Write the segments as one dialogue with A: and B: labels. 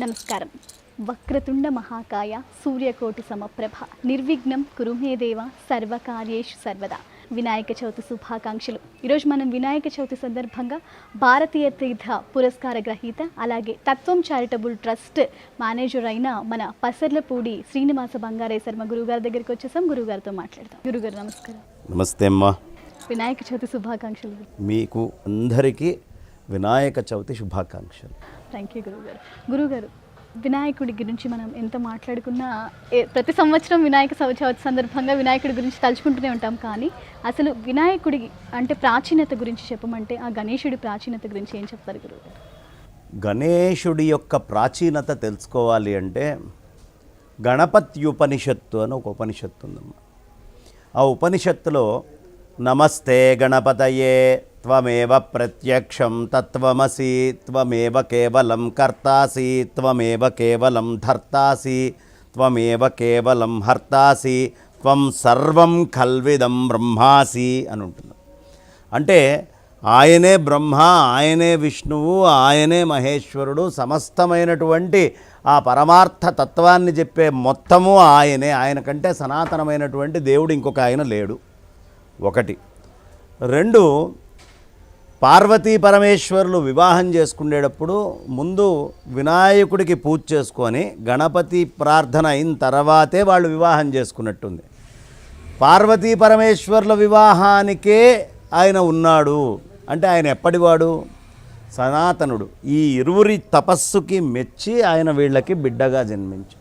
A: నమస్కారం. వక్రతుండ మహాకాయ సూర్యకోటి సమప్రభ. నిర్విఘ్నం కురుమే దేవ సర్వకార్యేషు సర్వదా. వినాయక చవితి శుభాకాంక్షలు. ఈరోజు మనం వినాయక చవితి సందర్భంగా భారతీయ తీర్థ పురస్కార గ్రహీత అలాగే తత్వం చారిటబుల్ ట్రస్ట్ మేనేజర్ అయిన మన పసర్లపూడి శ్రీనివాస బంగారే శర్మ గురుగారి దగ్గరికి వచ్చేసాం. గురుగారితో మాట్లాడతాం గురుగారు నమస్కారం.
B: నమస్తే అమ్మా.
A: వినాయక చవితి శుభాకాంక్షలు.
B: మీకు అందరికీ వినాయక చవితి శుభాకాంక్షలు.
A: థ్యాంక్ యూ గురుగారు గురుగారు వినాయకుడి గురించి మనం ఎంత మాట్లాడుకున్నా ఏ- ప్రతి సంవత్సరం వినాయక చవితి సందర్భంగా వినాయకుడి గురించి తలుచుకుంటూనే ఉంటాం. కానీ అసలు వినాయకుడి అంటే ప్రాచీనత గురించి చెప్పమంటే ఆ గణేశుడి ప్రాచీనత గురించి ఏం చెప్తారు గురుగారు?
B: గణేశుడి యొక్క ప్రాచీనత తెలుసుకోవాలి అంటే గణపత్యుపనిషత్తు అని ఒక ఉపనిషత్తు ఉందమ్మా. ఆ ఉపనిషత్తులో నమస్తే గణపతయే త్వమేవ ప్రత్యక్షం తత్వమసి త్వమేవ కేవలం కర్తాసి త్వమేవ కేవలం ధర్తాసి త్వమేవ కేవలం హర్తాసి త్వం సర్వం కల్విదం బ్రహ్మాసి అని ఉంటుంది. అంటే ఆయనే బ్రహ్మ ఆయనే విష్ణువు ఆయనే మహేశ్వరుడు సమస్తమైనటువంటి ఆ పరమార్థ తత్వాన్ని చెప్పే మొత్తము ఆయనే. ఆయన కంటే సనాతనమైనటువంటి దేవుడు ఇంకొక ఆయన లేడు. ఒకటి. రెండు పార్వతీ పరమేశ్వరులు వివాహం చేసుకునేటప్పుడు ముందు వినాయకుడికి పూజ చేసుకొని గణపతి ప్రార్థన అయిన తర్వాతే వాళ్ళు వివాహం చేసుకున్నట్టుంది. పార్వతీ పరమేశ్వరుల వివాహానికే ఆయన ఉన్నాడు. అంటే ఆయన ఎప్పటివాడు? సనాతనుడు. ఈ ఇరువురి తపస్సుకి మెచ్చి ఆయన వీళ్ళకి బిడ్డగా జన్మించు.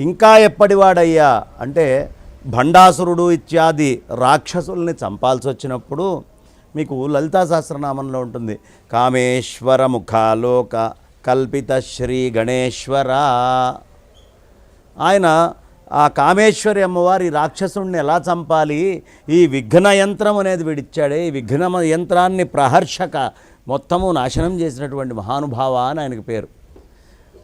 B: ఇంకా ఎప్పటివాడయ్యా? అంటే భండాసురుడు ఇత్యాది రాక్షసుల్ని చంపాల్సి వచ్చినప్పుడు మీకు లలితా సహస్రనామంలో ఉంటుంది. కామేశ్వర ముఖాలోక కల్పిత శ్రీ గణేశ్వర. ఆయన ఆ కామేశ్వరి అమ్మవారి రాక్షసుణ్ణి ఎలా చంపాలి? ఈ విఘ్న యంత్రం అనేది వీడిచ్చాడే. ఈ విఘ్న యంత్రాన్ని ప్రహర్షక మొత్తము నాశనం చేసినటువంటి మహానుభావ అని ఆయనకు పేరు.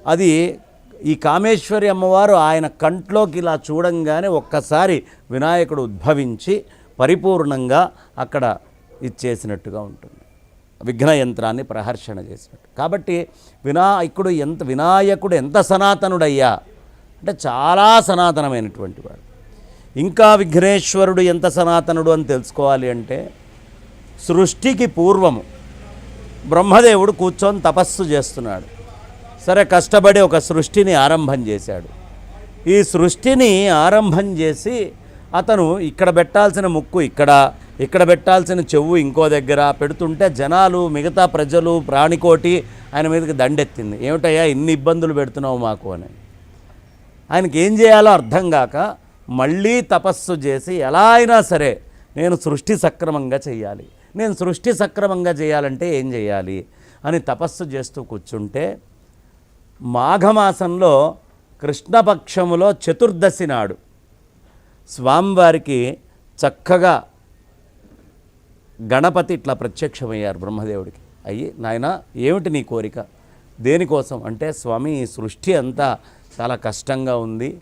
B: అది ఈ కామేశ్వరి అమ్మవారు ఆయన కంట్లోకి ఇలా చూడంగానే ఒక్కసారి వినాయకుడు ఉద్భవించి పరిపూర్ణంగా అక్కడ ఇచ్చేసినట్టుగా ఉంటుంది. విఘ్న యంత్రాన్ని ప్రహర్షణ చేసినట్టు. కాబట్టి వినాయకుడు ఎంత వినాయకుడు ఎంత సనాతనుడయ్యా? అంటే చాలా సనాతనమైనటువంటి వాడు. ఇంకా విఘ్నేశ్వరుడు ఎంత సనాతనుడు అని తెలుసుకోవాలి అంటే సృష్టికి పూర్వము బ్రహ్మదేవుడు కూర్చొని తపస్సు చేస్తున్నాడు. సరే కష్టపడి ఒక సృష్టిని ఆరంభం చేశాడు. ఈ సృష్టిని ఆరంభం చేసి అతను ఇక్కడ పెట్టాల్సిన ముక్కు ఇక్కడ ఇక్కడ పెట్టాల్సిన చెవు ఇంకో దగ్గర పెడుతుంటే జనాలు మిగతా ప్రజలు ప్రాణికోటి ఆయన మీదకి దండెత్తింది. ఏమిటయ్యా ఇన్ని ఇబ్బందులు పెడుతున్నావు మాకు అని. ఆయనకి ఏం చేయాలో అర్థం కాక మళ్ళీ తపస్సు చేసి ఎలా అయినా సరే నేను సృష్టి సక్రమంగా చేయాలి నేను సృష్టి సక్రమంగా చేయాలంటే ఏం చేయాలి అని తపస్సు చేస్తూ కూర్చుంటే మాఘమాసంలో కృష్ణపక్షములో చతుర్దశి నాడు స్వామివారికి చక్కగా గణపతి ఇట్లా ప్రత్యక్షమయ్యారు బ్రహ్మదేవుడికి. అయ్యి నాయన ఏమిటి నీ కోరిక? దేనికోసం? అంటే స్వామి సృష్టి అంతా చాలా కష్టంగా ఉంది.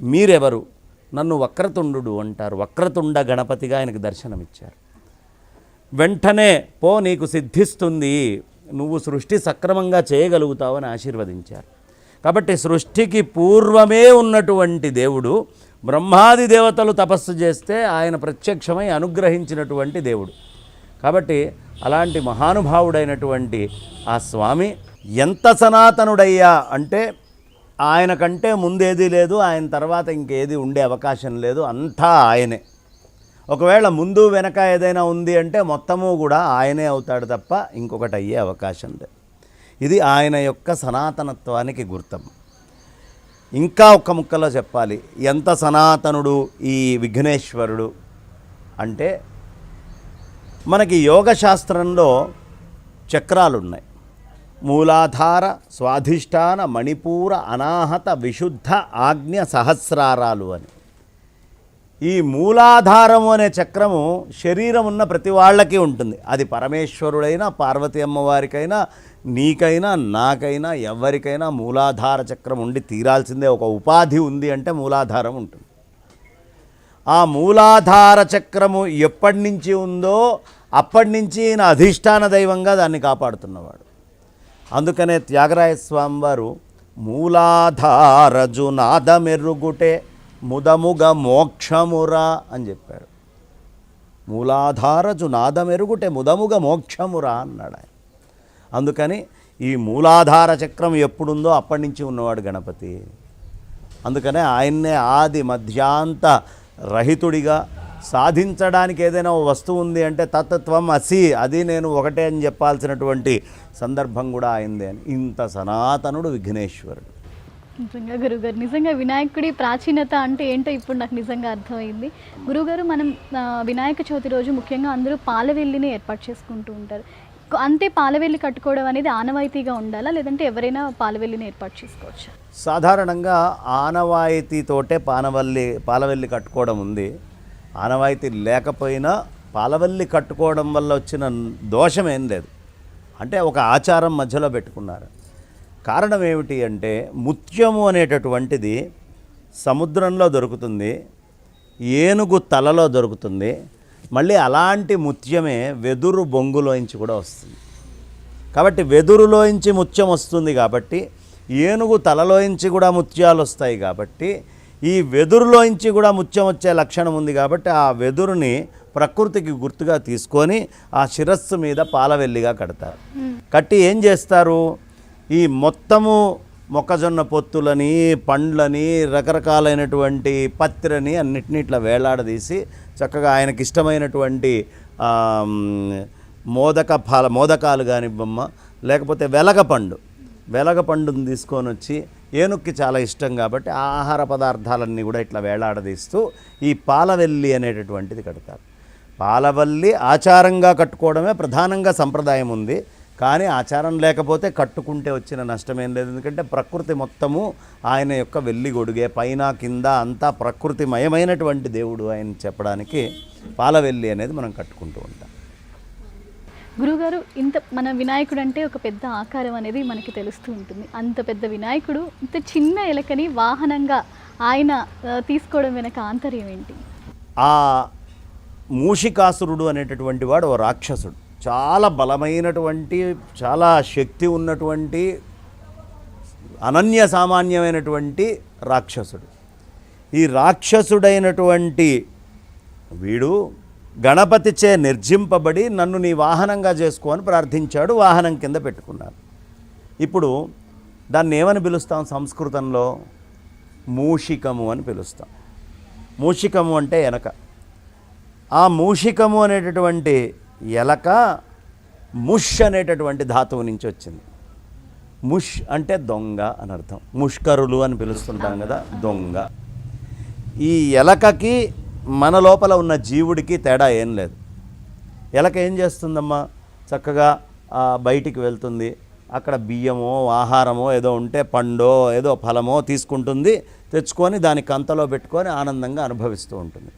B: మీరెవరు? నన్ను వక్రతుండు అంటారు. వక్రతుండ గణపతిగా ఆయనకు దర్శనమిచ్చారు. వెంటనే పో నీకు సిద్ధిస్తుంది. నువ్వు సృష్టి సక్రమంగా చేయగలుగుతావని ఆశీర్వదించారు. కాబట్టి సృష్టికి పూర్వమే ఉన్నటువంటి దేవుడు బ్రహ్మాది దేవతలు తపస్సు చేస్తే ఆయన ప్రత్యక్షమై అనుగ్రహించినటువంటి దేవుడు. కాబట్టి అలాంటి మహానుభావుడైనటువంటి ఆ స్వామి ఎంత సనాతనుడయ్యా అంటే ఆయన కంటే ముందేది లేదు ఆయన తర్వాత ఇంకేది ఉండే అవకాశం లేదు అంతా ఆయనే. ఒకవేళ ముందు వెనక ఏదైనా ఉంది అంటే మొత్తము కూడా ఆయనే అవుతాడు తప్ప ఇంకొకటి అయ్యే అవకాశం లేదు. ఇది ఆయన యొక్క సనాతనత్వానికి గుర్తం ఇంకా ఒక్క ముక్కలో చెప్పాలి. ఎంత సనాతనుడు ఈ విఘ్నేశ్వరుడు? అంటే మనకి యోగ శాస్త్రంలో చక్రాలు ఉన్నాయి మూలాధార స్వాధిష్టాన మణిపూర అనాహత విశుద్ధ ఆజ్ఞ సహస్రారాలు అని. ఈ మూలాధారము అనే చక్రము శరీరం ఉన్న ప్రతి వాళ్ళకి ఉంటుంది. అది పరమేశ్వరుడైనా పార్వతి అమ్మవారికైనా నీకైనా నాకైనా ఎవరికైనా మూలాధార చక్రం ఉండి తీరాల్సిందే. ఒక ఉపాధి ఉంది అంటే మూలాధారం ఉంటుంది. ఆ మూలాధార చక్రము ఎప్పటి నుంచి ఉందో అప్పటి నుంచి ఈయన అధిష్టాన దైవంగా దాన్ని కాపాడుతున్నవాడు. అందుకనే త్యాగరాయ స్వామి వారు మూలాధారజు నాదమెరుగుటే ముదముగ మోక్షమురా అని చెప్పాడు మూలాధారజు నాదమెరుగుటే ముదముగ మోక్షమురా అన్నాడు ఆయన అందుకని ఈ మూలాధార చక్రం ఎప్పుడుందో అప్పటి నుంచి ఉన్నవాడు గణపతి. అందుకనే ఆయన్నే ఆది మధ్యాంత రహితుడిగా సాధించడానికి ఏదైనా ఓ వస్తువు ఉంది అంటే తత్వం అసి అది నేను ఒకటే అని చెప్పాల్సినటువంటి సందర్భం కూడా అయింది అని. ఇంత సనాతనుడు విఘ్నేశ్వరుడు.
A: నిజంగా గురుగారు నిజంగా వినాయకుడి ప్రాచీనత అంటే ఏంటో ఇప్పుడు నాకు నిజంగా అర్థమైంది. గురుగారు మనం వినాయక చవితి రోజు ముఖ్యంగా అందరూ పాలవెల్లిని ఏర్పాటు చేసుకుంటూ ఉంటారు. అంతే పాలవెల్లి కట్టుకోవడం అనేది ఆనవాయితీగా ఉండాలా? లేదంటే ఎవరైనా పాలవెల్లిని ఏర్పాటు చేసుకోవచ్చా?
B: సాధారణంగా ఆనవాయితీతోటే పానవల్లి పాలవెల్లి కట్టుకోవడం ఉంది. ఆనవాయితీ లేకపోయినా పాలవల్లి కట్టుకోవడం వల్ల వచ్చిన దోషం ఏం లేదు. అంటే ఒక ఆచారం మధ్యలో పెట్టుకున్నారు. కారణం ఏమిటి అంటే ముత్యము అనేటటువంటిది సముద్రంలో దొరుకుతుంది ఏనుగు తలలో దొరుకుతుంది మళ్ళీ అలాంటి ముత్యమే వెదురు బొంగులోంచి కూడా వస్తుంది. కాబట్టి వెదురులోంచి ముత్యం వస్తుంది కాబట్టి ఏనుగు తలలోంచి కూడా ముత్యాలు వస్తాయి కాబట్టి ఈ వెదురులోంచి కూడా ముత్యం వచ్చే లక్షణం ఉంది కాబట్టి ఆ వెదురుని ప్రకృతికి గుర్తుగా తీసుకొని ఆ శిరస్సు మీద పాలవెల్లిగా కడతారు. కట్టి ఏం చేస్తారు? ఈ మొత్తము మొక్కజొన్న పొత్తులని పండ్లని రకరకాలైనటువంటి పత్రని అన్నిటిని ఇట్లా వేలాడదీసి చక్కగా ఆయనకి ఇష్టమైనటువంటి మోదక ఫల మోదకాలు కానివ్వమ్మ లేకపోతే వెలగపండు. వెలగపండుని తీసుకొని వచ్చి ఏనుక్కి చాలా ఇష్టం కాబట్టి ఆ ఆహార పదార్థాలన్నీ కూడా ఇట్లా వేలాడదీస్తూ ఈ పాలవెల్లి అనేటటువంటిది కడతారు. పాలవల్లి ఆచారంగా కట్టుకోవడమే ప్రధానంగా సంప్రదాయం ఉంది. కానీ ఆచారం లేకపోతే కట్టుకుంటే వచ్చిన నష్టమేం లేదు. ఎందుకంటే ప్రకృతి మొత్తము ఆయన యొక్క వెల్లి గొడుగే పైన కింద అంతా ప్రకృతిమయమైనటువంటి దేవుడు ఆయన చెప్పడానికి పాలవెల్లి అనేది మనం కట్టుకుంటూ ఉంటాం.
A: గురుగారు ఇంత మన వినాయకుడు అంటే ఒక పెద్ద ఆకారం అనేది మనకి తెలుస్తూ ఉంటుంది. అంత పెద్ద వినాయకుడు ఇంత చిన్న ఎలకని వాహనంగా ఆయన తీసుకోవడం వెనక ఆంతర్యం ఏంటి?
B: ఆ మూషికాసురుడు అనేటటువంటి వాడు ఓ రాక్షసుడు. చాలా బలమైనటువంటి చాలా శక్తి ఉన్నటువంటి అనన్య సామాన్యమైనటువంటి రాక్షసుడు. ఈ రాక్షసుడైనటువంటి వీడు గణపతిచే నిర్జింపబడి నన్ను నీ వాహనంగా చేసుకోని ప్రార్థించాడు వాహనం కింద పెట్టుకున్నాడు. ఇప్పుడు దాన్ని ఏమని పిలుస్తాం సంస్కృతంలో? మూషికము అని పిలుస్తాం. మూషికము అంటే వెనక ఆ మూషికము అనేటటువంటి ఎలక ముష్ అనేటటువంటి ధాతువు నుంచి వచ్చింది. ముష్ అంటే దొంగ అని అర్థం. ముష్కరులు అని పిలుస్తుంటాం కదా దొంగ. ఈ ఎలకకి మన లోపల ఉన్న జీవుడికి తేడా ఏం లేదు. ఎలక ఏం చేస్తుందమ్మా? చక్కగా బయటికి వెళ్తుంది. అక్కడ బియ్యమో ఆహారమో ఏదో ఉంటే పండో ఏదో ఫలమో తీసుకుంటుంది తెచ్చుకొని దాని కంతలో పెట్టుకొని ఆనందంగా అనుభవిస్తూ ఉంటుంది.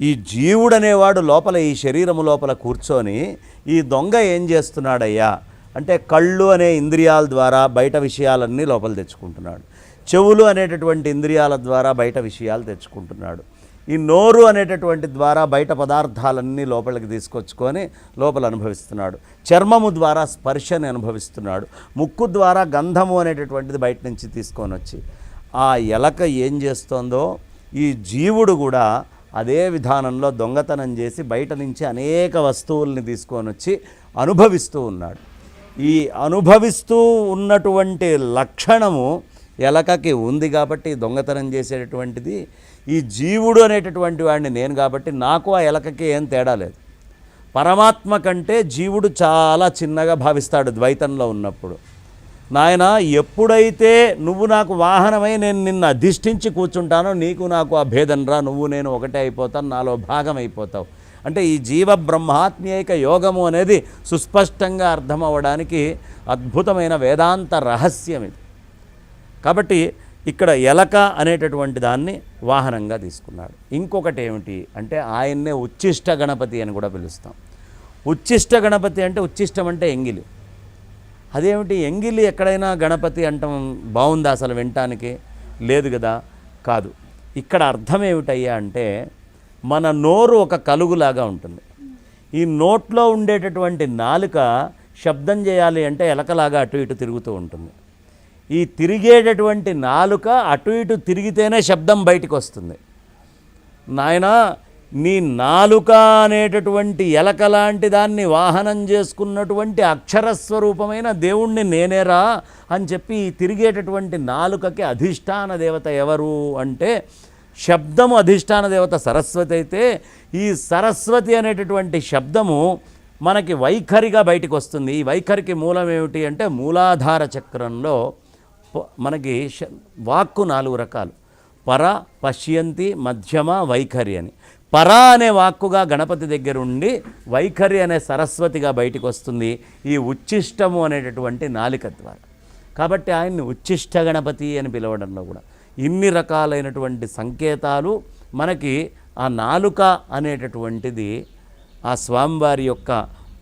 B: ఈ జీవుడనేవాడు లోపల ఈ శరీరము లోపల కూర్చొని ఈ దొంగ ఏం చేస్తున్నాడయ్యా? అంటే కళ్ళు అనే ఇంద్రియాల ద్వారా బయట విషయాలన్నీ లోపల తెచ్చుకుంటున్నాడు. చెవులు అనేటటువంటి ఇంద్రియాల ద్వారా బయట విషయాలు తెచ్చుకుంటున్నాడు. ఈ నోరు అనేటటువంటి ద్వారా బయట పదార్థాలన్నీ లోపలికి తీసుకొచ్చుకొని లోపల అనుభవిస్తున్నాడు. చర్మము ద్వారా స్పర్శని అనుభవిస్తున్నాడు. ముక్కు ద్వారా గంధము అనేటటువంటిది బయట నుంచి తీసుకొని వచ్చి ఆ ఎలక ఏం చేస్తోందో ఈ జీవుడు కూడా అదే విధానంలో దొంగతనం చేసి బయట నుంచి అనేక వస్తువుల్ని తీసుకొని వచ్చి అనుభవిస్తూ ఉన్నాడు. ఈ అనుభవిస్తూ ఉన్నటువంటి లక్షణము ఎలకకి ఉంది కాబట్టి దొంగతనం చేసేటటువంటిది ఈ జీవుడు అనేటటువంటి వాడిని నేను కాబట్టి నాకు ఆ ఎలకకి ఏం తేడా లేదు. పరమాత్మ కంటే జీవుడు చాలా చిన్నగా భావిస్తాడు ద్వైతంలో ఉన్నప్పుడు. నాయన ఎప్పుడైతే నువ్వు నాకు వాహనమై నేను నిన్ను అధిష్ఠించి కూర్చుంటానో నీకు నాకు ఆ భేదం రా నువ్వు నేను ఒకటే అయిపోతాను నాలో భాగం అయిపోతావు. అంటే ఈ జీవ బ్రహ్మాత్మీయక యోగము అనేది సుస్పష్టంగా అర్థమవ్వడానికి అద్భుతమైన వేదాంత రహస్యం ఇది. కాబట్టి ఇక్కడ ఎలక అనేటటువంటి దాన్ని వాహనంగా తీసుకున్నాడు. ఇంకొకటి ఏమిటి అంటే ఆయన్నే ఉచ్చిష్ట గణపతి అని కూడా పిలుస్తాం. ఉచ్చిష్ట గణపతి అంటే ఉచ్చిష్టం అంటే ఎంగిలి. అదేమిటి ఎంగిలి ఎక్కడైనా గణపతి అంటాం బాగుందా అసలు వినటానికి? లేదు కదా కాదు. ఇక్కడ అర్థం ఏమిటయ్యా అంటే మన నోరు ఒక కలుగులాగా ఉంటుంది. ఈ నోట్లో ఉండేటటువంటి నాలుక శబ్దం చేయాలి అంటే ఎలకలాగా అటు ఇటు తిరుగుతూ ఉంటుంది. ఈ తిరిగేటటువంటి నాలుక అటు ఇటు తిరిగితేనే శబ్దం బయటకు వస్తుంది. నాయనా నీ నాలుక అనేటటువంటి ఎలక లాంటి దాన్ని వాహనం చేసుకున్నటువంటి అక్షరస్వరూపమైన దేవుణ్ణి నేనేరా అని చెప్పి తిరిగేటటువంటి నాలుకకి అధిష్టాన దేవత ఎవరు అంటే శబ్దము అధిష్టాన దేవత సరస్వతి అయితే ఈ సరస్వతి అనేటటువంటి శబ్దము మనకి వైఖరిగా బయటికి వస్తుంది. ఈ వైఖరికి మూలం ఏమిటి అంటే మూలాధార చక్రంలో మనకి వాక్కు నాలుగు రకాలు. పర పశ్యంతి మధ్యమ వైఖరి అని. పర అనే వాక్కుగా గణపతి దగ్గర ఉండి వైఖరి అనే సరస్వతిగా బయటికి వస్తుంది ఈ ఉచ్ఛిష్టము అనేటటువంటి నాలిక ద్వారా. కాబట్టి ఆయన్ని ఉచ్ఛిష్ట గణపతి అని పిలవడంలో కూడా ఇన్ని రకాలైనటువంటి సంకేతాలు మనకి ఆ నాలుక అనేటటువంటిది ఆ స్వామివారి యొక్క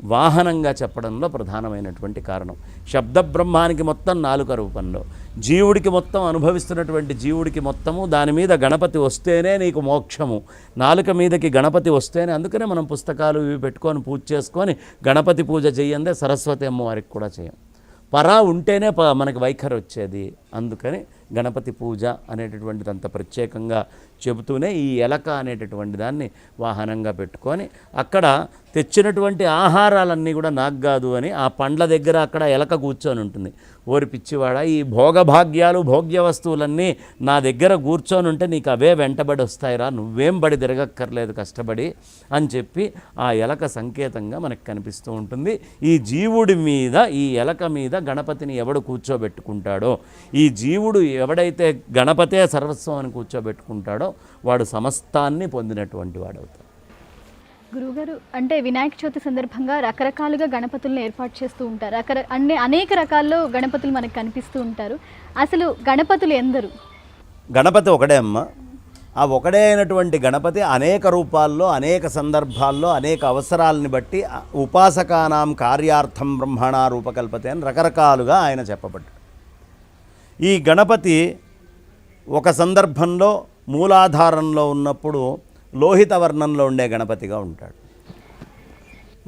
B: వాహనంగా చెప్పడంలో ప్రధానమైనటువంటి కారణం. శబ్ద బ్రహ్మానికి మొత్తం నాలుక రూపంలో. జీవుడికి మొత్తం అనుభవిస్తున్నటువంటి జీవుడికి మొత్తము దాని మీద గణపతి వస్తేనే నీకు మోక్షము. నాలుక మీదకి గణపతి వస్తేనే అందుకనే మనం పుస్తకాలు ఇవి పెట్టుకొని పూజ చేసుకొని గణపతి పూజ చేయందే సరస్వతి అమ్మవారికి కూడా చేయం. పరా ఉంటేనే ప మనకి వైఖరి వచ్చేది. అందుకని గణపతి పూజ అనేటటువంటిది అంత ప్రత్యేకంగా చెబుతూనే ఈ ఎలక అనేటటువంటి దాన్ని వాహనంగా పెట్టుకొని అక్కడ తెచ్చినటువంటి ఆహారాలన్నీ కూడా నాకు కాదు అని ఆ పండ్ల దగ్గర అక్కడ ఎలక కూర్చొని ఉంటుంది. ఓరి పిచ్చివాడ ఈ భోగభాగ్యాలు భోగ్య వస్తువులన్నీ నా దగ్గర కూర్చొని ఉంటే నీకు అవే వెంటబడి వస్తాయిరా నువ్వేం బడి తిరగక్కర్లేదు కష్టపడి అని చెప్పి ఆ ఎలక సంకేతంగా మనకు కనిపిస్తూ ఉంటుంది. ఈ జీవుడి మీద ఈ ఎలక మీద గణపతిని ఎవడు కూర్చోబెట్టుకుంటాడో ఈ జీవుడు ఎవడైతే గణపతే సర్వస్వం అని కూర్చోబెట్టుకుంటాడో వాడు సమస్తాన్ని పొందినటువంటి వాడవుతాడు.
A: గురువుగారు అంటే వినాయక చవితి సందర్భంగా రకరకాలుగా గణపతులను ఏర్పాటు చేస్తూ ఉంటారు. రకర అన్ని అనేక రకాల్లో గణపతులు మనకు కనిపిస్తూ ఉంటారు. అసలు గణపతులు ఎందరు?
B: గణపతి ఒకడే అమ్మ. ఆ ఒకడే అయినటువంటి గణపతి అనేక రూపాల్లో అనేక సందర్భాల్లో అనేక అవసరాలని బట్టి ఉపాసకానాం కార్యార్థం బ్రహ్మణ రూపకల్పతే అని రకరకాలుగా ఆయన చెప్పబడ్డాడు. ఈ గణపతి ఒక సందర్భంలో మూలాధారంలో ఉన్నప్పుడు లోహిత వర్ణంలో ఉండే గణపతిగా ఉంటాడు.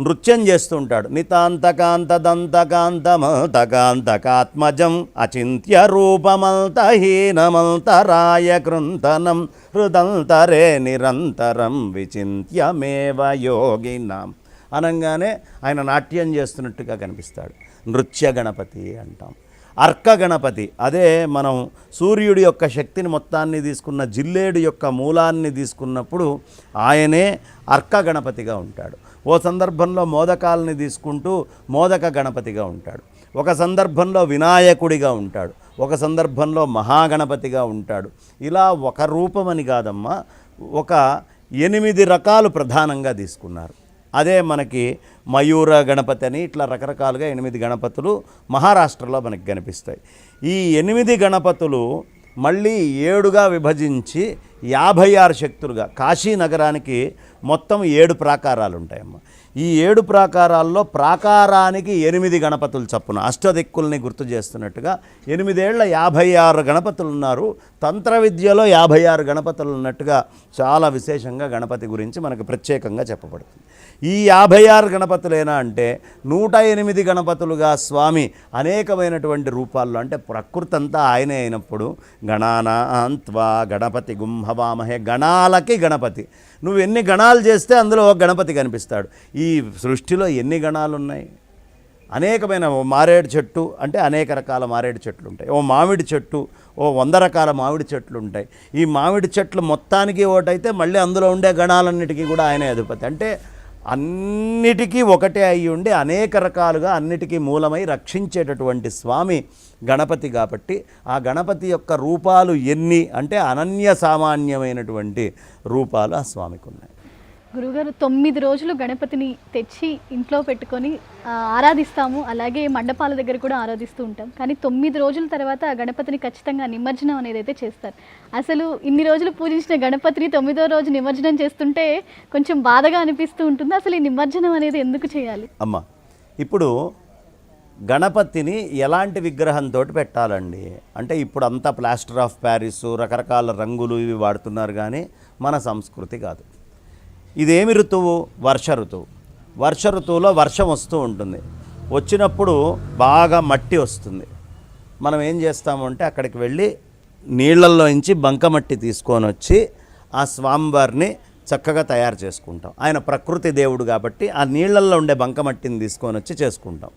B: నృత్యం చేస్తూ ఉంటాడు. నితాంతకాంతదంతకాంతమతకాంతకాత్మజం అచింత్య రూపమల్తహీనమల్తరాయ కృంతనం హృదంతరే నిరంతరం విచింత్యమేవ యోగినాం అనగానే ఆయన నాట్యం చేస్తున్నట్టుగా కనిపిస్తాడు. నృత్య గణపతి అంటాం. అర్క గణపతి అదే మనం సూర్యుడి యొక్క శక్తిని మొత్తాన్ని తీసుకున్న జిల్లేడు యొక్క మూలాన్ని తీసుకున్నప్పుడు ఆయనే అర్క గణపతిగా ఉంటాడు. ఓ సందర్భంలో మోదకాలని తీసుకుంటూ మోదక గణపతిగా ఉంటాడు. ఒక సందర్భంలో వినాయకుడిగా ఉంటాడు. ఒక సందర్భంలో మహాగణపతిగా ఉంటాడు. ఇలా ఒక రూపమని కాదమ్మా ఒక ఎనిమిది రకాలు ప్రధానంగా తీసుకున్నారు. అదే మనకి మయూర గణపతి అని ఇట్లా రకరకాలుగా ఎనిమిది గణపతులు మహారాష్ట్రలో మనకి కనిపిస్తాయి. ఈ ఎనిమిది గణపతులు మళ్ళీ ఏడుగా విభజించి యాభై ఆరు శక్తులుగా కాశీ నగరానికి మొత్తం ఏడు ప్రాకారాలు ఉంటాయమ్మ. ఈ ఏడు ప్రాకారాల్లో ప్రాకారానికి ఎనిమిది గణపతులు చప్పున అష్టదిక్కుల్ని గుర్తు చేస్తున్నట్టుగా ఎనిమిదేళ్ళ యాభై ఆరు గణపతులు ఉన్నారు. తంత్ర విద్యలో యాభై ఆరు గణపతులు ఉన్నట్టుగా చాలా విశేషంగా గణపతి గురించి మనకు ప్రత్యేకంగా చెప్పబడుతుంది. ఈ యాభై ఆరు గణపతులేనా అంటే నూట ఎనిమిది గణపతులుగా స్వామి అనేకమైనటువంటి రూపాల్లో అంటే ప్రకృతి అంతా ఆయనే అయినప్పుడు గణానాంత్వా గణపతి గుంహవామహే గణాలకి గణపతి. నువ్వు ఎన్ని గణాలు చేస్తే అందులో ఒక గణపతి కనిపిస్తాడు. ఈ సృష్టిలో ఎన్ని గణాలు ఉన్నాయి అనేకమైన ఓ మారేడు చెట్టు అంటే అనేక రకాల మారేడు చెట్లు ఉంటాయి ఓ మామిడి చెట్టు ఓ వంద రకాల మామిడి చెట్లు ఉంటాయి ఈ మామిడి చెట్లు మొత్తానికి ఓటైతే మళ్ళీ అందులో ఉండే గణాలన్నిటికీ కూడా ఆయనే అధిపతి. అంటే అన్నిటికీ ఒకటే అయి ఉండి అనేక రకాలుగా అన్నిటికీ మూలమై రక్షించేటటువంటి స్వామి గణపతి కాబట్టి ఆ గణపతి యొక్క రూపాలు ఎన్ని అంటే అనన్య సామాన్యమైనటువంటి రూపాలు ఆ స్వామికి ఉన్నాయి.
A: గురువుగారు తొమ్మిది రోజులు గణపతిని తెచ్చి ఇంట్లో పెట్టుకొని ఆరాధిస్తాము. అలాగే మండపాల దగ్గర కూడా ఆరాధిస్తూ ఉంటాం. కానీ తొమ్మిది రోజుల తర్వాత ఆ గణపతిని ఖచ్చితంగా నిమజ్జనం అనేది అయితే చేస్తారు. అసలు ఇన్ని రోజులు పూజించిన గణపతిని తొమ్మిదో రోజు నిమజ్జనం చేస్తుంటే కొంచెం బాధగా అనిపిస్తూ ఉంటుంది. అసలు ఈ నిమజ్జనం అనేది ఎందుకు చేయాలి?
B: అమ్మ ఇప్పుడు గణపతిని ఎలాంటి విగ్రహంతో పెట్టాలండి? అంటే ఇప్పుడు అంతా ప్లాస్టర్ ఆఫ్ ప్యారిస్ రకరకాల రంగులు ఇవి వాడుతున్నారు కానీ మన సంస్కృతి కాదు. ఇదేమి ఋతువు? వర్ష ఋతువు. వర్ష ఋతువులో వర్షం వస్తూ ఉంటుంది. వచ్చినప్పుడు బాగా మట్టి వస్తుంది. మనం ఏం చేస్తాము అంటే అక్కడికి వెళ్ళి నీళ్ళల్లో నుంచి బంకమట్టి తీసుకొని వచ్చి ఆ స్వామివారిని చక్కగా తయారు చేసుకుంటాం. ఆయన ప్రకృతి దేవుడు కాబట్టి ఆ నీళ్ళల్లో ఉండే బంకమట్టిని తీసుకొని వచ్చి చేసుకుంటాం.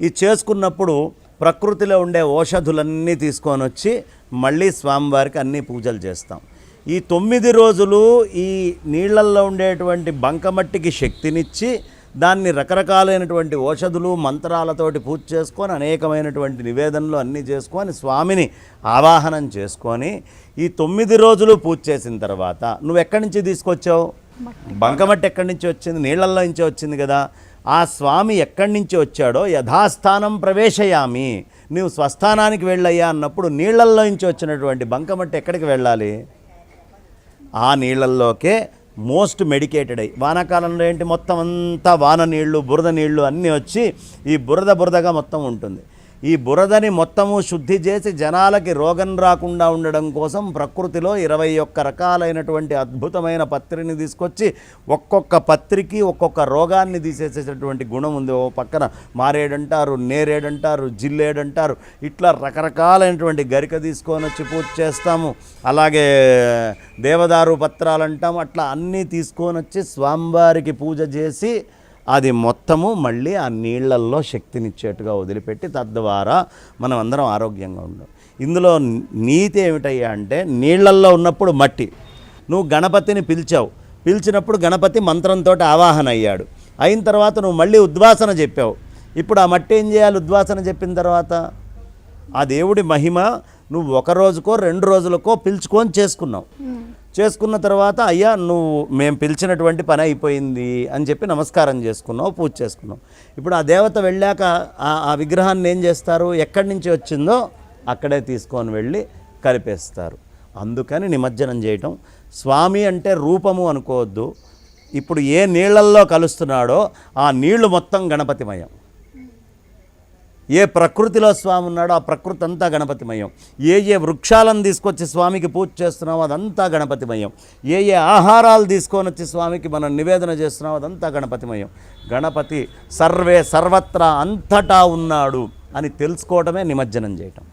B: ఇది చేసుకున్నప్పుడు ప్రకృతిలో ఉండే ఔషధులన్నీ తీసుకొని వచ్చి మళ్ళీ స్వామివారికి అన్ని పూజలు చేస్తాం. ఈ తొమ్మిది రోజులు ఈ నీళ్ళల్లో ఉండేటువంటి బంకమట్టికి శక్తినిచ్చి దాన్ని రకరకాలైనటువంటి ఔషధులు మంత్రాలతోటి పూజ చేసుకొని అనేకమైనటువంటి నివేదనలు అన్నీ చేసుకొని స్వామిని ఆవాహనం చేసుకొని ఈ తొమ్మిది రోజులు పూజ చేసిన తర్వాత నువ్వు ఎక్కడి నుంచి తీసుకొచ్చావు? బంకమట్టి ఎక్కడి నుంచి వచ్చింది? నీళ్ళల్లో నుంచి వచ్చింది కదా. ఆ స్వామి ఎక్కడి నుంచి వచ్చాడో? యథాస్థానం ప్రవేశయామి. నువ్వు స్వస్థానానికి వెళ్ళయ్యా అన్నప్పుడు నీళ్ళల్లో నుంచి వచ్చినటువంటి బంకమట్టి ఎక్కడికి వెళ్ళాలి? ఆ నీళ్ళల్లోకే మోస్ట్ మెడికేటెడ్ అయ్యి. వానాకాలంలో ఏంటి? మొత్తం అంతా వాన నీళ్ళు బురద నీళ్ళు అన్నీ వచ్చి ఈ బురద బురదగా మొత్తం ఉంటుంది. ఈ బురదని మొత్తము శుద్ధి చేసి జనాలకి రోగం రాకుండా ఉండడం కోసం ప్రకృతిలో ఇరవై ఒక్క రకాలైనటువంటి అద్భుతమైన పత్రిని తీసుకొచ్చి ఒక్కొక్క పత్రికి ఒక్కొక్క రోగాన్ని తీసేసేటటువంటి గుణం ఉంది. ఓ పక్కన మారేడంటారు నేరేడంటారు జిల్లేడంటారు. ఇట్లా రకరకాలైనటువంటి గరిక తీసుకొని వచ్చి పూజ చేస్తాము. అలాగే దేవదారు పత్రాలు అంటాము అట్లా అన్నీ తీసుకొని వచ్చి స్వామివారికి పూజ చేసి అది మొత్తము మళ్ళీ ఆ నీళ్ళల్లో శక్తినిచ్చేట్టుగా వదిలిపెట్టి తద్వారా మనం అందరం ఆరోగ్యంగా ఉండం. ఇందులో నీతి ఏమిటయ్యా అంటే నీళ్ళల్లో ఉన్నప్పుడు మట్టి. నువ్వు గణపతిని పిలిచావు. పిలిచినప్పుడు గణపతి మంత్రంతో ఆవాహన అయ్యాడు అయిన తర్వాత నువ్వు మళ్ళీ ఉద్వాసన చెప్పావు. ఇప్పుడు ఆ మట్టి ఏం చేయాలి ఉద్వాసన చెప్పిన తర్వాత? ఆ దేవుడి మహిమ నువ్వు ఒక రోజుకో రెండు రోజులకో పిలుచుకొని చేసుకున్నావు. చేసుకున్న తర్వాత అయ్యా నువ్వు మేము పిలిచినటువంటి పని అయిపోయింది అని చెప్పి నమస్కారం చేసుకున్నావు పూజ చేసుకున్నావు. ఇప్పుడు ఆ దేవత వెళ్ళాక ఆ ఆ విగ్రహాన్ని ఏం చేస్తారు? ఎక్కడి నుంచి వచ్చిందో అక్కడే తీసుకొని వెళ్ళి కలిపేస్తారు. అందుకని నిమజ్జనం చేయటం. స్వామి అంటే రూపము అనుకోవద్దు. ఇప్పుడు ఏ నీళ్ళల్లో కలుస్తున్నాడో ఆ నీళ్ళు మొత్తం గణపతిమయం. ఏ ప్రకృతిలో స్వామి ఉన్నాడో ఆ ప్రకృతి అంతా గణపతిమయం. ఏ ఏ వృక్షాలను తీసుకొచ్చి స్వామికి పూజ చేస్తున్నామో అదంతా గణపతిమయం. ఏ ఏ ఆహారాలు తీసుకొని వచ్చి స్వామికి మనం నివేదన చేస్తున్నామో అదంతా గణపతిమయం. గణపతి సర్వే సర్వత్రా అంతటా ఉన్నాడు అని తెలుసుకోవడమే నిమజ్జనం చేయటం.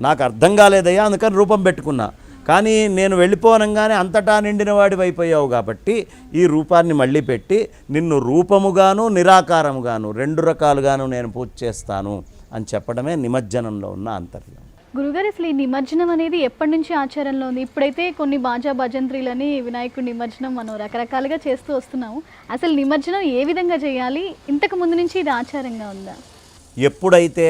B: నాకు అర్థం కాలేదయ్యా అందుకని రూపం పెట్టుకున్నా. కానీ నేను వెళ్ళిపోనంగానే అంతటా నిండిన వాడివి అయిపోయావు కాబట్టి ఈ రూపాన్ని మళ్ళీ పెట్టి నిన్ను రూపముగాను నిరాకారముగాను రెండు రకాలుగాను నేను పూజ చేస్తాను అని చెప్పడమే నిమజ్జనంలో ఉన్న అంతర్యం.
A: గురుగారు అసలు ఈ నిమజ్జనం అనేది ఎప్పటి నుంచి ఆచారంలో ఉంది? ఇప్పుడైతే కొన్ని బాజా భజంత్రీలని వినాయకుడి నిమజ్జనం మనం రకరకాలుగా చేస్తూ వస్తున్నాము. అసలు నిమజ్జనం ఏ విధంగా చేయాలి? ఇంతకు ముందు నుంచి ఇది ఆచారంగా ఉందా?
B: ఎప్పుడైతే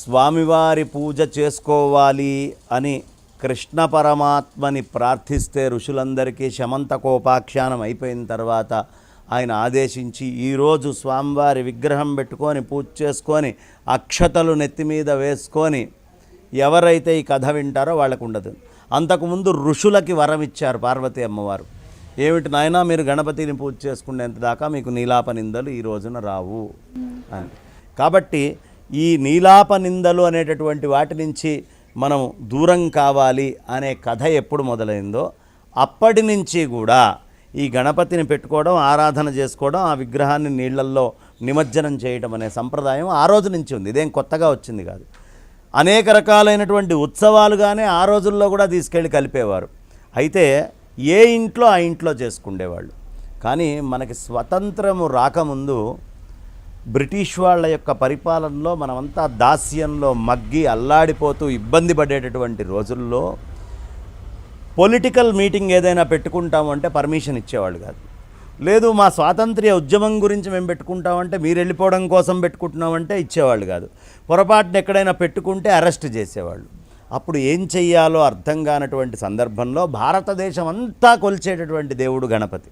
B: స్వామివారి పూజ చేసుకోవాలి అని కృష్ణ పరమాత్మని ప్రార్థిస్తే ఋషులందరికీ శమంతకోపాఖ్యానం అయిపోయిన తర్వాత ఆయన ఆదేశించి ఈరోజు స్వామివారి విగ్రహం పెట్టుకొని పూజ చేసుకొని అక్షతలు నెత్తి మీద వేసుకొని ఎవరైతే ఈ కథ వింటారో వాళ్ళకు ఉండదు. అంతకుముందు ఋషులకి వరం ఇచ్చారు పార్వతీ అమ్మవారు. ఏమిటి నాయన మీరు గణపతిని పూజ చేసుకునేంత దాకా మీకు నీలాప నిందలు ఈ రోజున రావు. అని. కాబట్టి ఈ నీలాప నిందలు అనేటటువంటి వాటి నుంచి మనం దూరం కావాలి అనే కథ ఎప్పుడు మొదలైందో అప్పటి నుంచి కూడా ఈ గణపతిని పెట్టుకోవడం ఆరాధన చేసుకోవడం ఆ విగ్రహాన్ని నీళ్ళల్లో నిమజ్జనం చేయడం అనే సంప్రదాయం ఆ రోజు నుంచి ఉంది. ఇదేం కొత్తగా వచ్చింది కాదు. అనేక రకాలైనటువంటి ఉత్సవాలుగానే ఆ రోజుల్లో కూడా తీసుకెళ్ళి కలిపేవారు. అయితే ఏ ఇంట్లో ఆ ఇంట్లో చేసుకుండేవాళ్ళు. కానీ మనకి స్వతంత్రము రాకముందు బ్రిటిష్ వాళ్ళ యొక్క పరిపాలనలో మనమంతా దాస్యంలో మగ్గి అల్లాడిపోతూ ఇబ్బంది పడేటటువంటి రోజుల్లో పొలిటికల్ మీటింగ్ ఏదైనా పెట్టుకుంటామంటే పర్మిషన్ ఇచ్చేవాళ్ళు కాదు. లేదు మా స్వాతంత్ర్య ఉద్యమం గురించి మేము పెట్టుకుంటామంటే మీరు వెళ్ళిపోవడం కోసం పెట్టుకుంటున్నామంటే ఇచ్చేవాళ్ళు కాదు. పొరపాటున ఎక్కడైనా పెట్టుకుంటే అరెస్ట్ చేసేవాళ్ళు. అప్పుడు ఏం చెయ్యాలో అర్థం కానటువంటి సందర్భంలో భారతదేశం అంతా కొలిచేటటువంటి దేవుడు గణపతి.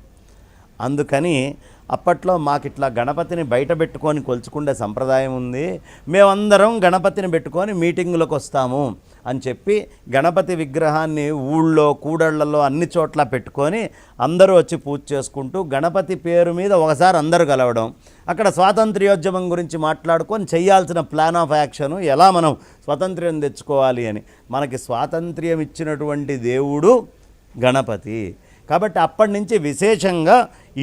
B: అందుకని అప్పట్లో మాకు ఇట్లా గణపతిని బయట పెట్టుకొని కొలుచుకునే సంప్రదాయం ఉంది. మేమందరం గణపతిని పెట్టుకొని మీటింగులకు వస్తాము అని చెప్పి గణపతి విగ్రహాన్ని ఊళ్ళో కూడళ్ళలో అన్ని చోట్ల పెట్టుకొని అందరూ వచ్చి పూజ చేసుకుంటూ గణపతి పేరు మీద ఒకసారి అందరూ కలవడం. అక్కడ స్వాతంత్ర్యోద్యమం గురించి మాట్లాడుకొని చేయాల్సిన ప్లాన్ ఆఫ్ యాక్షన్ ఎలా మనం స్వాతంత్ర్యం తెచ్చుకోవాలి అని. మనకి స్వాతంత్ర్యం ఇచ్చినటువంటి దేవుడు గణపతి. కాబట్టి అప్పటి నుంచి విశేషంగా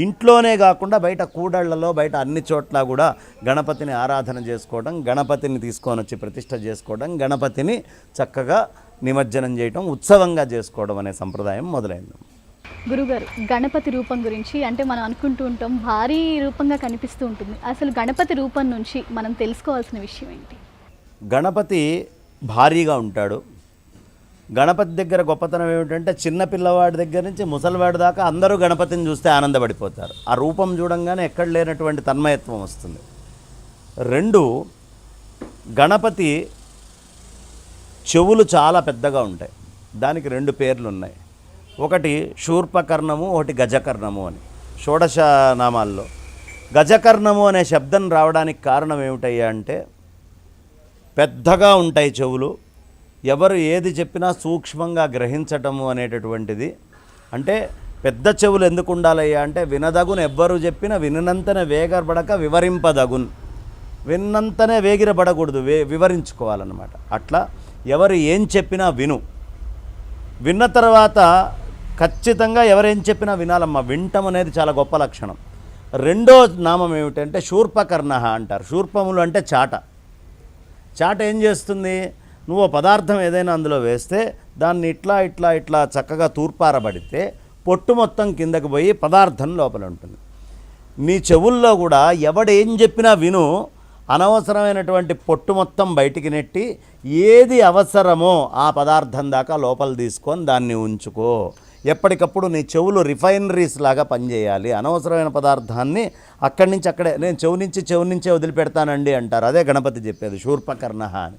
B: ఇంట్లోనే కాకుండా బయట కూడళ్ళలో బయట అన్ని చోట్ల కూడా గణపతిని ఆరాధన చేసుకోవడం గణపతిని తీసుకొని వచ్చి ప్రతిష్ట చేసుకోవడం గణపతిని చక్కగా నిమజ్జనం చేయడం ఉత్సవంగా చేసుకోవడం అనే సంప్రదాయం మొదలైంది.
A: గురుగారు గణపతి రూపం గురించి అంటే మనం అనుకుంటూ ఉంటాం భారీ రూపంగా కనిపిస్తూ ఉంటుంది. అసలు గణపతి రూపం నుంచి మనం తెలుసుకోవాల్సిన విషయం ఏంటి?
B: గణపతి భారీగా ఉంటాడు. గణపతి దగ్గర గొప్పతనం ఏమిటంటే చిన్న పిల్లవాడి దగ్గర నుంచి ముసలివాడి దాకా అందరూ గణపతిని చూస్తే ఆనందపడిపోతారు. ఆ రూపం చూడంగానే ఎక్కడ లేనటువంటి తన్మయత్వం వస్తుంది. రెండు గణపతి చెవులు చాలా పెద్దగా ఉంటాయి. దానికి రెండు పేర్లు ఉన్నాయి. ఒకటి శూర్పకర్ణము ఒకటి గజకర్ణము అని. షోడశ నామాల్లో గజకర్ణము అనే శబ్దం రావడానికి కారణం ఏమిటయ్యా అంటే పెద్దగా ఉంటాయి చెవులు ఎవరు ఏది చెప్పినా సూక్ష్మంగా గ్రహించటము అనేటటువంటిది. అంటే పెద్ద చెవులు ఎందుకు ఉండాలయ్యా అంటే వినదగును ఎవ్వరు చెప్పినా వినంతనే వేగరబడక వివరింపదగున్. విన్నంతనే వేగిరబడకూడదు వే వివరించుకోవాలన్నమాట. అట్లా ఎవరు ఏం చెప్పినా విను. విన్న తర్వాత ఖచ్చితంగా ఎవరేం చెప్పినా వినాలమ్మా. వింటం అనేది చాలా గొప్ప లక్షణం. రెండో నామం ఏమిటంటే శూర్పకర్ణ అంటారు. శూర్పములు అంటే చాట. చాట ఏం చేస్తుంది? నువ్వు పదార్థం ఏదైనా అందులో వేస్తే దాన్ని ఇట్లా ఇట్లా ఇట్లా చక్కగా తూర్పారబడితే పొట్టు మొత్తం కిందకి పోయి పదార్థం లోపల ఉంటుంది. నీ చెవుల్లో కూడా ఎవడేం చెప్పినా విను. అనవసరమైనటువంటి పొట్టు మొత్తం బయటికి నెట్టి ఏది అవసరమో ఆ పదార్థం దాకా లోపల తీసుకొని దాన్ని ఉంచుకో. ఎప్పటికప్పుడు నీ చెవులు రిఫైనరీస్ లాగా పనిచేయాలి. అనవసరమైన పదార్థాన్ని అక్కడి నుంచి అక్కడే నేను చెవు నుంచి చెవు నుంచే వదిలిపెడతానండి అంటారు. అదే గణపతి చెప్పేది శూర్పకర్ణ అని.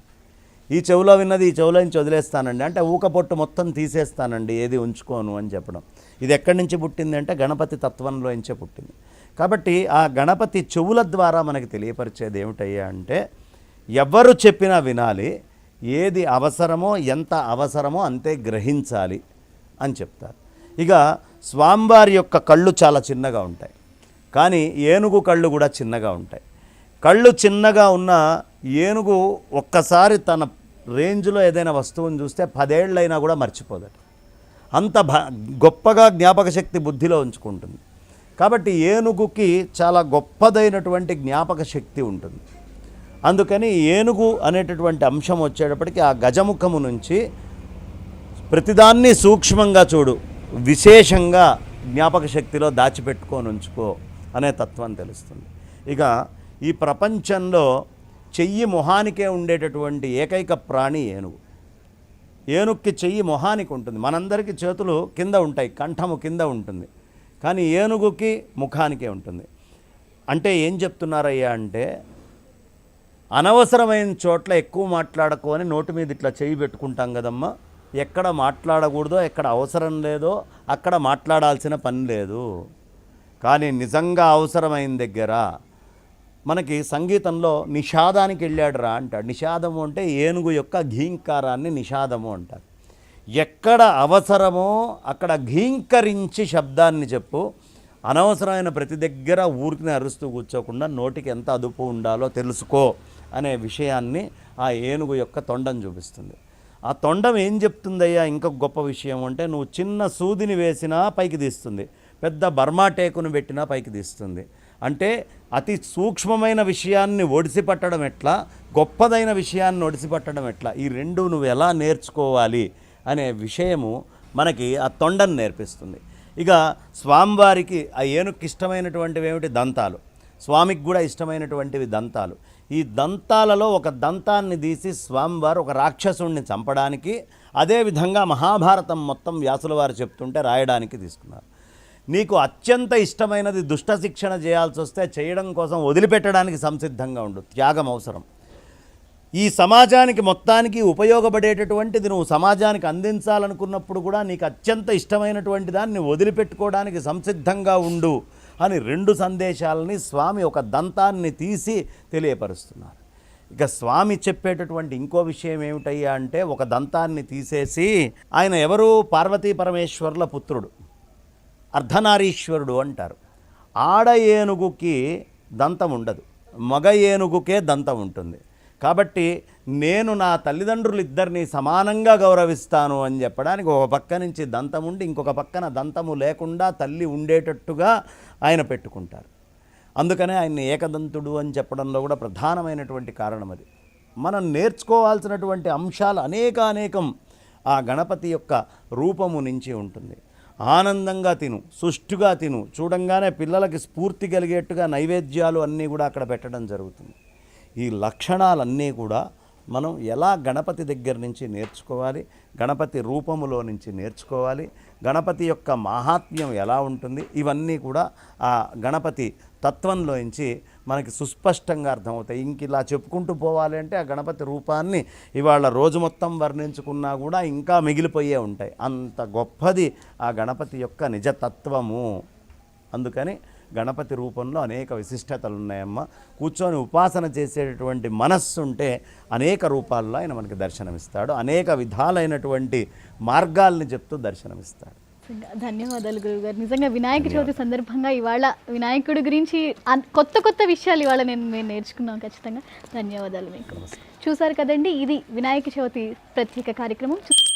B: ఈ చెవులో విన్నది ఈ చెవులో నుంచి వదిలేస్తానండి. అంటే ఊక పొట్టు మొత్తం తీసేస్తానండి ఏది ఉంచుకోను అని చెప్పడం. ఇది ఎక్కడి నుంచి పుట్టింది అంటే గణపతి తత్వంలో నుంచే పుట్టింది. కాబట్టి ఆ గణపతి చెవుల ద్వారా మనకి తెలియపరిచేది ఏమిటయ్యా అంటే ఎవరు చెప్పినా వినాలి ఏది అవసరమో ఎంత అవసరమో అంతే గ్రహించాలి అని చెప్తారు. ఇక స్వామివారి యొక్క కళ్ళు చాలా చిన్నగా ఉంటాయి. కానీ ఏనుగు కళ్ళు కూడా చిన్నగా ఉంటాయి. కళ్ళు చిన్నగా ఉన్న ఏనుగు ఒక్కసారి తన రేంజ్లో ఏదైనా వస్తువుని చూస్తే పదేళ్ళైనా కూడా మర్చిపోదట. అంత భ గొప్పగా జ్ఞాపక శక్తి బుద్ధిలో ఉంచుకుంటుంది. కాబట్టి ఏనుగుకి చాలా గొప్పదైనటువంటి జ్ఞాపక శక్తి ఉంటుంది. అందుకని ఏనుగు అనేటటువంటి అంశం వచ్చేటప్పటికి ఆ గజముఖము నుంచి ప్రతిదాన్ని సూక్ష్మంగా చూడు విశేషంగా జ్ఞాపక శక్తిలో దాచిపెట్టుకొని ఉంచుకో అనే తత్వం తెలుస్తుంది. ఇక ఈ ప్రపంచంలో చెయ్యి మొహానికే ఉండేటటువంటి ఏకైక ప్రాణి ఏనుగు. ఏనుగుకి చెయ్యి మొహానికి ఉంటుంది. మనందరికీ చేతులు కింద ఉంటాయి కంఠము కింద ఉంటుంది. కానీ ఏనుగుకి ముఖానికే ఉంటుంది. అంటే ఏం చెప్తున్నారయ్యా అంటే అనవసరమైన చోట్ల ఎక్కువ మాట్లాడకు అని నోటి మీద ఇట్లా చేయి పెట్టుకుంటాం కదమ్మా. ఎక్కడ మాట్లాడకూడదో ఎక్కడ అవసరం లేదో అక్కడ మాట్లాడాల్సిన పని లేదు. కానీ నిజంగా అవసరమైన దగ్గర మనకి సంగీతంలో నిషాదానికి వెళ్ళాడు రా అంటాడు. నిషాదము అంటే ఏనుగు యొక్క ఘీంకారాన్ని నిషాదము అంటారు. ఎక్కడ అవసరమో అక్కడ ఘీంకరించి శబ్దాన్ని చెప్పు. అనవసరమైన ప్రతి దగ్గర ఊరికి అరుస్తూ కూర్చోకుండా నోటికి ఎంత అదుపు ఉండాలో తెలుసుకో అనే విషయాన్ని ఆ ఏనుగు యొక్క తొండం చూపిస్తుంది. ఆ తొండం ఏం చెప్తుందయ్యా? ఇంకా గొప్ప విషయం అంటే నువ్వు చిన్న సూదిని వేసినా పైకి తీస్తుంది. పెద్ద బర్మా టేకును పెట్టినా పైకి తీస్తుంది. అంటే అతి సూక్ష్మమైన విషయాన్ని ఒడిసిపట్టడం ఎట్లా? గొప్పదైన విషయాన్ని ఒడిసిపట్టడం ఎట్లా? ఈ రెండు నువ్వు ఎలా నేర్చుకోవాలి అనే విషయము మనకి ఆ తొండను నేర్పిస్తుంది. ఇక స్వామివారికి ఆ ఏనుక్కి ఇష్టమైనటువంటివి ఏమిటి? దంతాలు. స్వామికి కూడా ఇష్టమైనటువంటివి దంతాలు. ఈ దంతాలలో ఒక దంతాన్ని తీసి స్వామివారు ఒక రాక్షసుణ్ణి చంపడానికి అదేవిధంగా మహాభారతం మొత్తం వ్యాసుల వారు చెప్తుంటే రాయడానికి తీసుకున్నారు. నీకు అత్యంత ఇష్టమైనది దుష్ట శిక్షణ చేయాల్సి వస్తే చేయడం కోసం వదిలిపెట్టడానికి సంసిద్ధంగా ఉండు. త్యాగం అవసరం. ఈ సమాజానికి మొత్తానికి ఉపయోగపడేటటువంటిది నువ్వు సమాజానికి అందించాలనుకున్నప్పుడు కూడా నీకు అత్యంత ఇష్టమైనటువంటి దాన్ని వదిలిపెట్టుకోవడానికి సంసిద్ధంగా ఉండు అని రెండు సందేశాలని స్వామి ఒక దంతాన్ని తీసి తెలియపరుస్తున్నారు. ఇక స్వామి చెప్పేటటువంటి ఇంకో విషయం ఏమిటయ్యా అంటే ఒక దంతాన్ని తీసేసి ఆయన ఎవరు? పార్వతీ పరమేశ్వరుల పుత్రుడు. అర్ధనారీశ్వరుడు అంటారు. ఆడ ఏనుగుకి దంతం ఉండదు. మగ ఏనుగుకే దంతం ఉంటుంది. కాబట్టి నేను నా తల్లిదండ్రులు ఇద్దరిని సమానంగా గౌరవిస్తాను అని చెప్పడానికి ఒక పక్క నుంచి దంతం ఉండి ఇంకొక పక్కన దంతము లేకుండా తల్లి ఉండేటట్టుగా ఆయన పెట్టుకుంటారు. అందుకనే ఆయన్ని ఏకదంతుడు అని చెప్పడంలో కూడా ప్రధానమైనటువంటి కారణం అది. మనం నేర్చుకోవాల్సినటువంటి అంశాలు అనేక అనేకం ఆ గణపతి యొక్క రూపము నుంచి ఉంటుంది. ఆనందంగా తిను సుష్టుగా తిను. చూడంగానే పిల్లలకి స్ఫూర్తి కలిగేట్టుగా నైవేద్యాలు అన్నీ కూడా అక్కడ పెట్టడం జరుగుతుంది. ఈ లక్షణాలన్నీ కూడా మనం ఎలా గణపతి దగ్గర నుంచి నేర్చుకోవాలి? గణపతి రూపములో నుంచి నేర్చుకోవాలి? గణపతి యొక్క మాహాత్మ్యం ఎలా ఉంటుంది? ఇవన్నీ కూడా ఆ గణపతి తత్వంలోంచి మనకి సుస్పష్టంగా అర్థమవుతాయి. ఇంక ఇలా చెప్పుకుంటూ పోవాలి అంటే ఆ గణపతి రూపాన్ని ఇవాళ రోజు మొత్తం వర్ణించుకున్నా కూడా ఇంకా మిగిలిపోయే ఉంటాయి. అంత గొప్పది ఆ గణపతి యొక్క నిజతత్వము. అందుకని గణపతి రూపంలో అనేక విశిష్టతలు ఉన్నాయమ్మ కూర్చొని ఉపాసన చేసేటటువంటి మనస్సు ఉంటే అనేక రూపాల్లో ఆయన మనకి దర్శనమిస్తాడు. అనేక విధాలైనటువంటి మార్గాల్ని చెప్తూ దర్శనమిస్తాడు.
A: ధన్యవాదాలు గురుగారు నిజంగా వినాయక చవితి సందర్భంగా ఇవాళ వినాయకుడి గురించి కొత్త కొత్త విషయాలు ఇవాళ నేను మేము నేర్చుకున్నాం ఖచ్చితంగా. ధన్యవాదాలు మీకు. చూసారు కదండి ఇది వినాయక చవితి ప్రత్యేక కార్యక్రమం. చూ-